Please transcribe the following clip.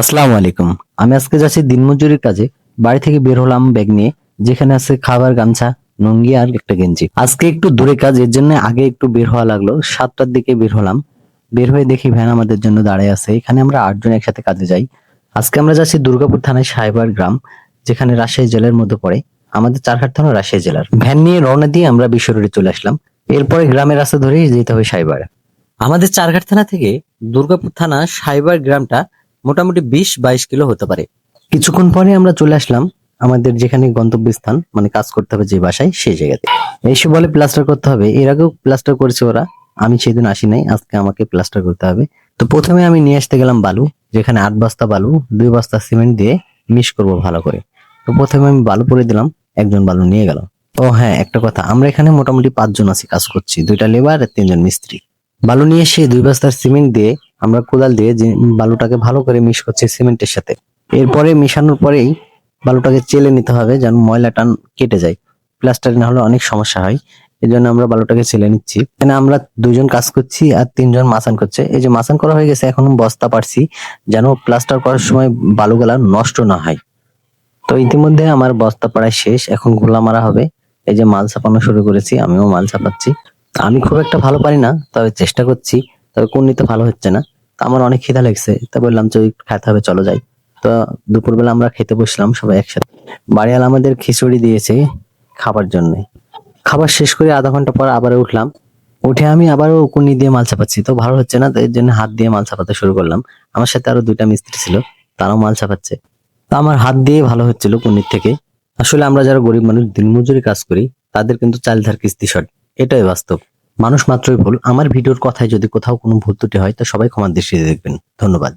আসসালামু আলাইকুম। আমি আজকে যাচ্ছি দিনমজুরির কাজে। বাড়ি থেকে বের হলাম ব্যাগ নিয়ে, যেখানে আছে খাবার, গামছা, লুঙ্গি আর একটা গেঞ্জি। আজকে একটু দূরে কাজ, এর জন্য আগে একটু বের হওয়া লাগল। সাতটার দিকে বের হলাম। বের হয়ে দেখি ভ্যান আমাদের জন্য দাঁড়ায় আছে। এখানে আমরা আটজন একসাথে কাজে যাই। আজকে আমরা যাচ্ছি দুর্গাপুর থানায় সাহেবার গ্রাম, যেখানে রাজশাহী জেলার মধ্যে পড়ে। আমাদের চারঘাট থানা রাজশাহী জেলার। ভ্যান নিয়ে রওনা দিয়ে আমরা বিশ্বরোডে চলে আসলাম। এরপরে গ্রামের রাস্তা ধরেই যেতে হবে সাইবার। আমাদের চারঘাট থানা থেকে দুর্গাপুর থানা সাইবার গ্রামটা মোটামুটি বিশ বাইশ কিলো হতে পারে। কিছুক্ষণ পরে আমরা চলে আসলাম আমাদের যেখানে গন্তব্যস্থান মানে কাজ করতে হবে যে বাসায়, সেই জায়গাতে। এইসব বলে প্লাস্টার করতে হবে। এর আগেও প্লাস্টার করেছে ওরা। আমি সেদিন আসি নাই, আজকে আমাকে প্লাস্টার করতে হবে। তো প্রথমে আমি নিয়ে আসতে গেলাম বালু, যেখানে আট বস্তা বালু, দুই বস্তা সিমেন্ট দিয়ে মিশ করব ভালো করে। তো প্রথমে আমি বালু পরে দিলাম, একজন বালু নিয়ে গেল। ও হ্যাঁ একটা কথা, আমরা এখানে মোটামুটি পাঁচজন আছি, কাজ করছি। দুইটা লেবার আর তিনজন মিস্ত্রি। বালু নিয়ে এসে দুই বস্তার সিমেন্ট দিয়ে আমরা কোদাল দিয়ে যে বালুটাকে ভালো করে মিশ করছি সিমেন্টের সাথে। এরপরে মিশানোর পরেই বালুটাকে চেলে নিতে হবে যেন ময়লাটা কেটে যায়। প্লাস্টার না হলে অনেক সমস্যা হয় এই জন্য আমরা বালুটাকে চেলে নিচ্ছি। এখানে আমরা দুজন কাজ করছি আর তিনজন মাসান করছে। এই যে মাসান করা হয়ে গেছে, এখন বস্তা পারছি যেন প্লাস্টার করার সময় বালুগুলা নষ্ট না হয়। তো ইতিমধ্যে আমার বস্তা পাড়ায় শেষ, এখন গোলা মারা হবে। এই যে মাল ছাপানো শুরু করেছি, আমিও মাল ছাপাচ্ছি। আমি খুব একটা ভালো পারি না, তবে চেষ্টা করছি। তবে কোন নিতে ভালো হচ্ছে না। তো আমার অনেক খিদা লাগছে, তা বললাম যে খেতে হবে, চলো যাই। তো দুপুরবেলা আমরা খেতে বসলাম সবাই একসাথে। বাড়িয়াল আমাদের খিচুড়ি দিয়েছে খাবার জন্য। খাবার শেষ করে আধা ঘণ্টা পর আবার উঠলাম। উঠে আমি আবারও কুনি দিয়ে মাল চাপাচ্ছি, তো ভালো হচ্ছে না এর জন্য হাত দিয়ে মাল চাপাতে শুরু করলাম। আমার সাথে আরও দুইটা মিস্ত্রি ছিল, তারাও মাল চাপাচ্ছে। তো আমার হাত দিয়ে ভালো হচ্ছিল কুনির থেকে। আসলে আমরা যারা গরিব মানুষ, দিনমজুরি কাজ করি, তাদের কিন্তু চাল ধার কিস্তি শর্ট এটাই বাস্তব। মানুষ মাত্রই ভুল। আমার ভিডিওর কথায় যদি কোথাও কোনো ভুল ত্রুটি হয়, তো সবাই ক্ষমার দৃষ্টিতে দেখবেন। ধন্যবাদ।